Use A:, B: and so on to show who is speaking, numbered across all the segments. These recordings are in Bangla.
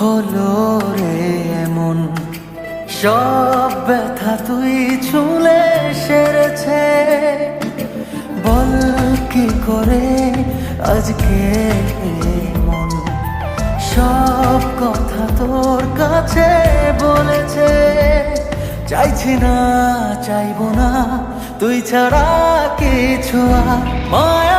A: হলো রে এমন? সব ব্যথা তুই ছুলে সেরেছে। বল, কি করে আজকে মন সব কথা তোর কাছে বলেছে। চাইছি না, চাইব না, তুই ছাড়া কিছু আর।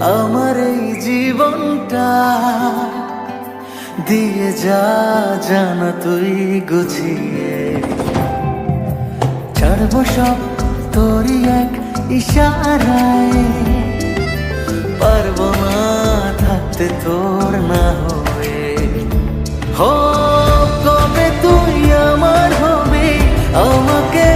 A: আমার এই জীবনটা দিয়ে যা জানা তুই গুছিয়ে। ছাড়বো সব তোরই এক ইশারায়। পারব না থাকতে তোর না হয়ে। হো, কবে তুই আমার হবে? আমাকে